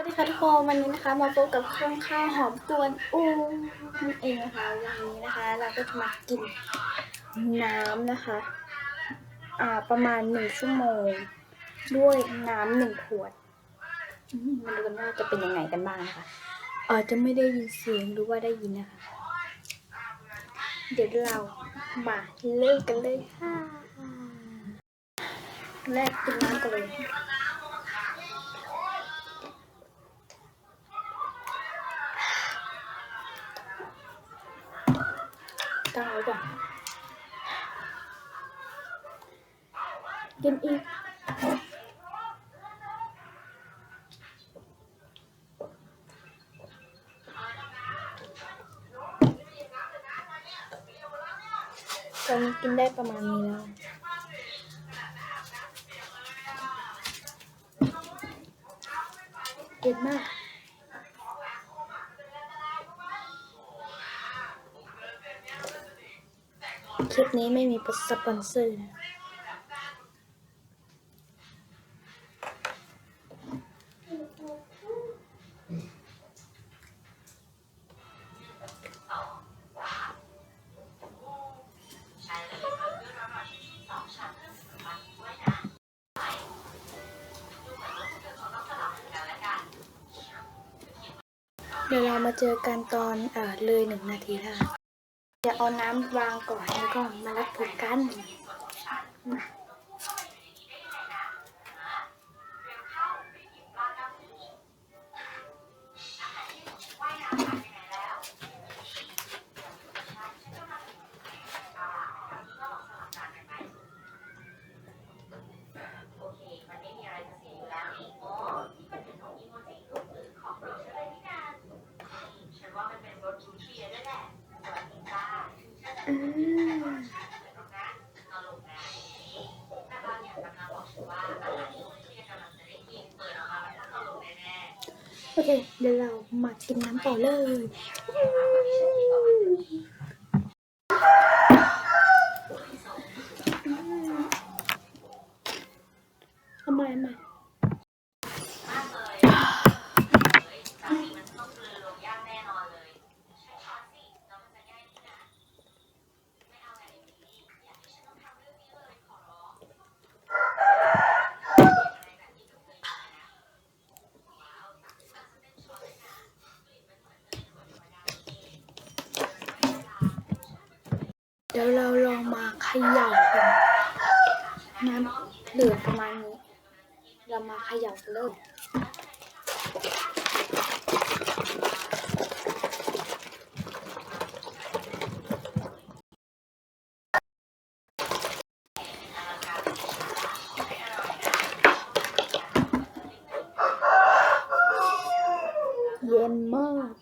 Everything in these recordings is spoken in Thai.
วัสดีค่ะทุกคนวันนี้นะคะมาพบกับเครื่องข้าวหอมกวนอูนั่นเองนะคะวันนี้นะคะ เราก็จะมากินน้ำนะคะ อ่าประมาณหนึ่งชั่วโมง ด้วยน้ำหนึ่งขวดมมาดูกันว่าจะเป็นยังไงกันบ้างนะคะอาจจะไม่ได้ยินเสียงหรือว่าได้ยินนะคะ เดี๋ยวเรามาเริ่มกันเลยค่ะแรกกินน้ำกันเลย ตั้งไว้ก่อนกินอีกตอนนี้กินได้ประมาณนี้แล้วเย็นมาก คลิปนี้ไม่มีสปอนเซอร์นะเดี๋ยวเรามาเจอกันตอนเอ่อเลยหนึ่งนาทีค่ะเดี๋ยวเอาน้ำวางก่อนแล้วก็มารับผลกันมา โอเคเดี๋ยวเรามากินน้ำต่อเลยอืมทำไมมา เดี๋ยวเราลองมาเขย่ากันน้ำเดือดประมาณนี้ เรามาเขย่ากันเลยเย็นมาก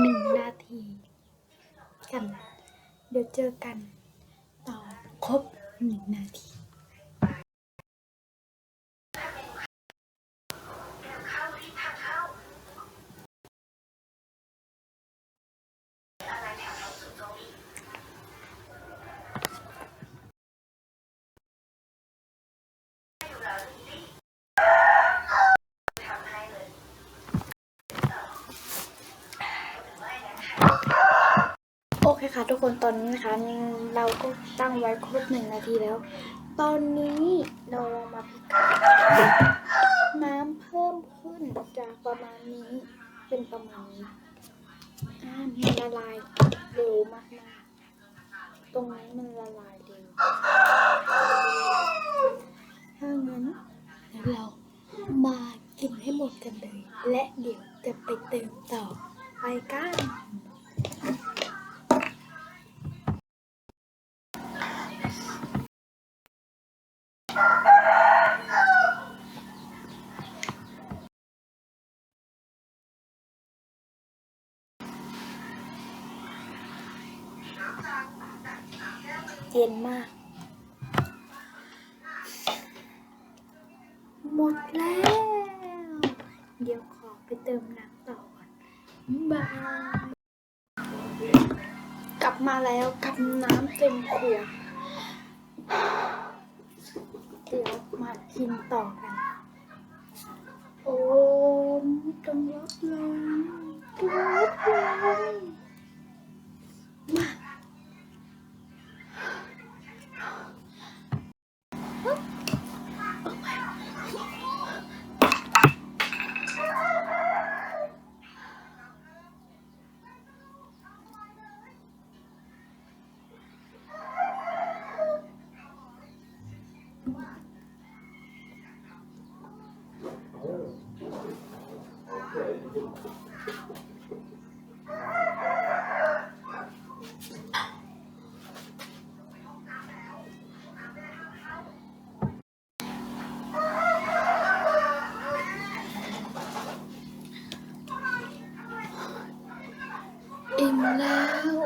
หนึ่งนาทีกัน เดี๋ยวเจอกันตอนครบหนึ่งนาที โอเคะทุกคนตอนนี้นะคะเราก็ตั้งไว้ครบหนึ่งนาทีแล้ว ตอนนี้เราลองมาพิกน้ำเพิ่มขึ้นจากประมาณนี้เป็นประมาณนี้อ่ามันละลายเร็วมากๆตรงนี้มันละลายเร็วถ้างั้นเรามากินให้หมดกันเลย และเดี๋ยวจะไปเติมต่อไปกัน เย็นมาก หมดแล้ว เดี๋ยวขอไปเติมน้ำต่อก่อนบาย กลับมาแล้วกับน้ำเต็มขวดเดี๋ยวมากินต่อกัน โอ้มจงลดลงจงลดลง อิ่มแล้ว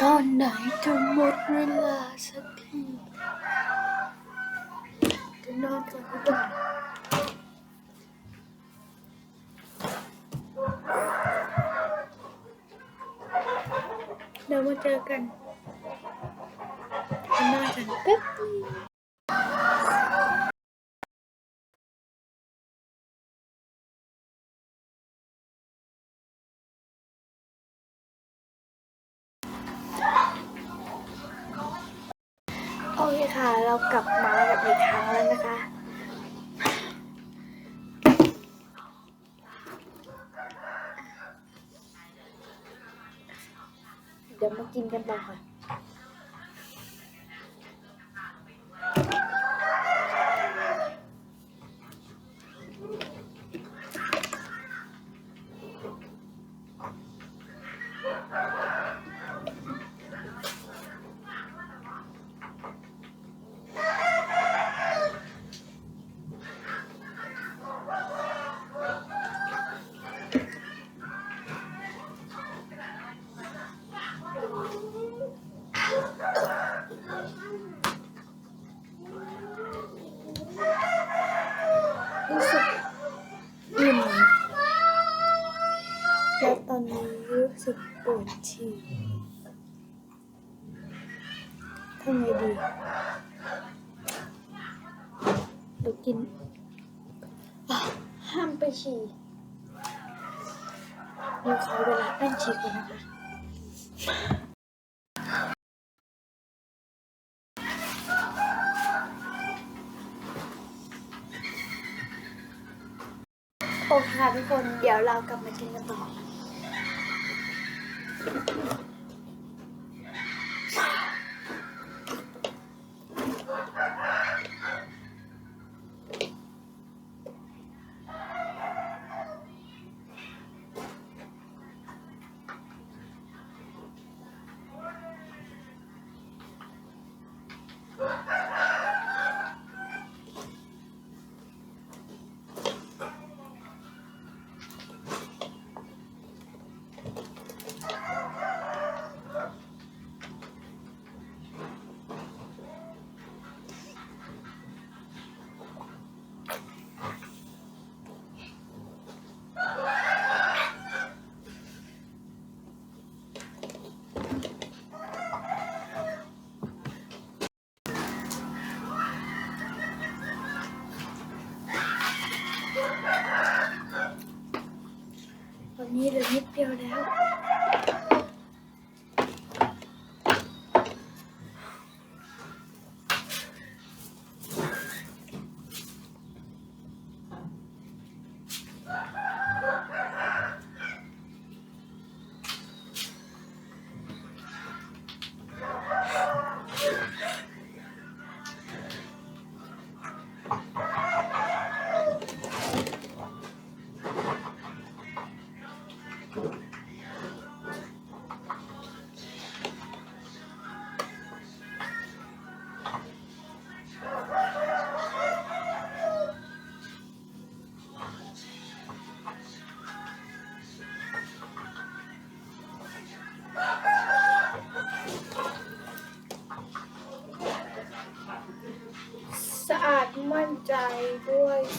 ตอนไหนจะหมดเวลาสักทีจะนอนก่อนกว่าเดี๋ เจอกันจะนอนกันแป๊บนึงโอเคค่ะ เรากลับมากับอีกครั้งแล้วนะคะ เดี๋ยวมากินกันต่อค่ะ ปวดฉี่ทำไงดีเดี๋ยวกิน ห้ามไปฉี่เดี๋ยวขอเวลาแป้นฉี่ก่อนนะคะโอเคค่ะทุกคน เดี๋ยวเรากลับมากินกันต่อ โ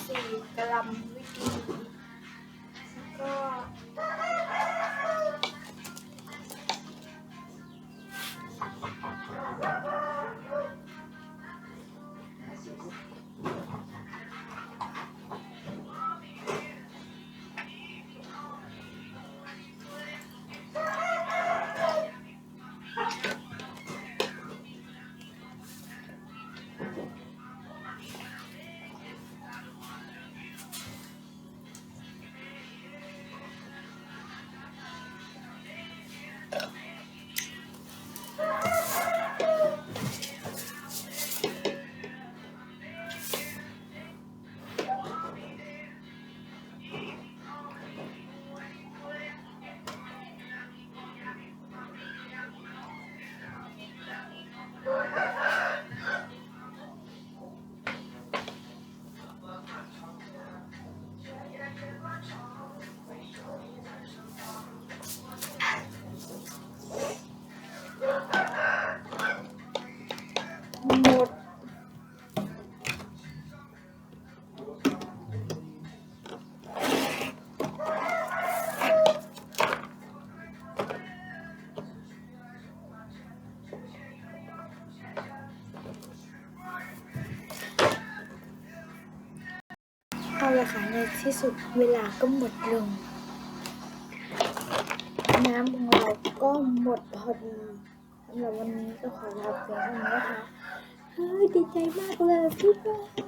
สี่กระลำ เอาละค่ะในที่สุดเวลาก็หมดลง น้ำของเราก็หมดพอดีสำหรับวันนี้ก็ขอลาเพียงเท่านี้นะคะ เฮ้ยดีใจมากเลยพี่บาย